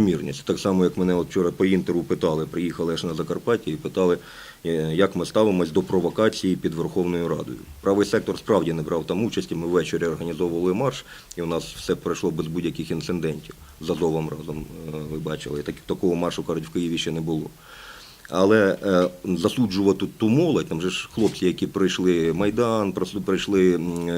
Мірність. Так само, як мене от вчора по інтеру питали, приїхали аж на Закарпаття і питали, е, як ми ставимось до провокації під Верховною Радою. Правий сектор справді не брав там участі. Ми ввечері організовували марш, і у нас все пройшло без будь-яких інцидентів. З Азовом разом е, ви бачили. Так, такого маршу кажуть, в Києві ще не було. Але е, засуджувати ту молодь, там же ж хлопці, які пройшли Майдан, просто пройшли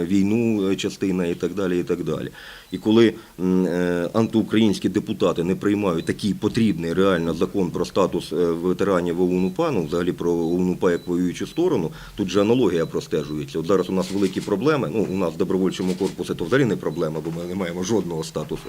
війну е, частина і так далі. І так далі. І коли е, антиукраїнські депутати не приймають такий потрібний реально закон про статус ветеранів ОУН-УПА, ну взагалі про ОУН-УПА як воюючу сторону, тут же аналогія простежується. От зараз у нас великі проблеми. Ну, у нас в добровольчому корпусі то взагалі не проблема, бо ми не маємо жодного статусу.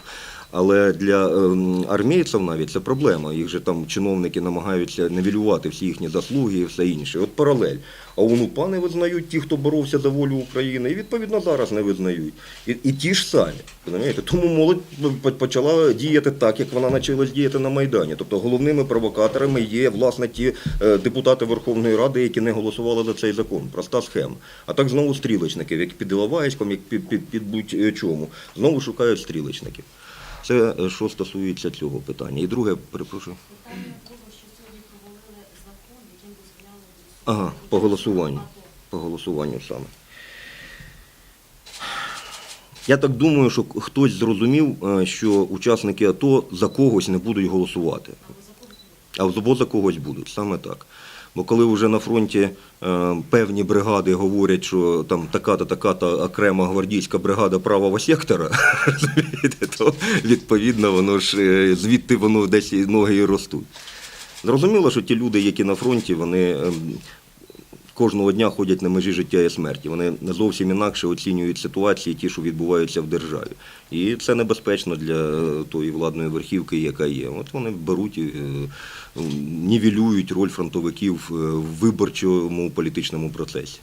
Але для ем, армійців навіть це проблема. Їх же там чиновники намагаються нівелювати всі їхні заслуги і все інше. От паралель. А УНУПА визнають ті, хто боровся за волю України, і відповідно зараз не визнають. І, і ті ж самі. Розумієте? Тому молодь почала діяти так, як вона почала діяти на Майдані. Тобто головними провокаторами є власне ті е, депутати Верховної Ради, які не голосували за цей закон. Проста схема. А так знову стрілочників, як під Іловайськом, як під, під, під будь-чому. Знову шукають стрілочників. Це е, що стосується цього питання. І друге, перепрошую. Питання було, що сьогодні провалили закон, яким дозволяли Ага, по голосуванню. По голосуванню саме. Я так думаю, що хтось зрозумів, е, що учасники АТО за когось не будуть голосувати. А або за когось будуть, саме так. Бо коли вже на фронті е, певні бригади говорять, що там така-то, така-то окрема гвардійська бригада правого сектора, то відповідно воно ж е, звідти воно десь і ноги і ростуть. Зрозуміло, що ті люди, які на фронті, вони ем, кожного дня ходять на межі життя і смерті. Вони не зовсім інакше оцінюють ситуації, ті, що відбуваються в державі. І це небезпечно для е, тої владної верхівки, яка є. От вони беруть, е, нівелюють роль фронтовиків е, в виборчому політичному процесі.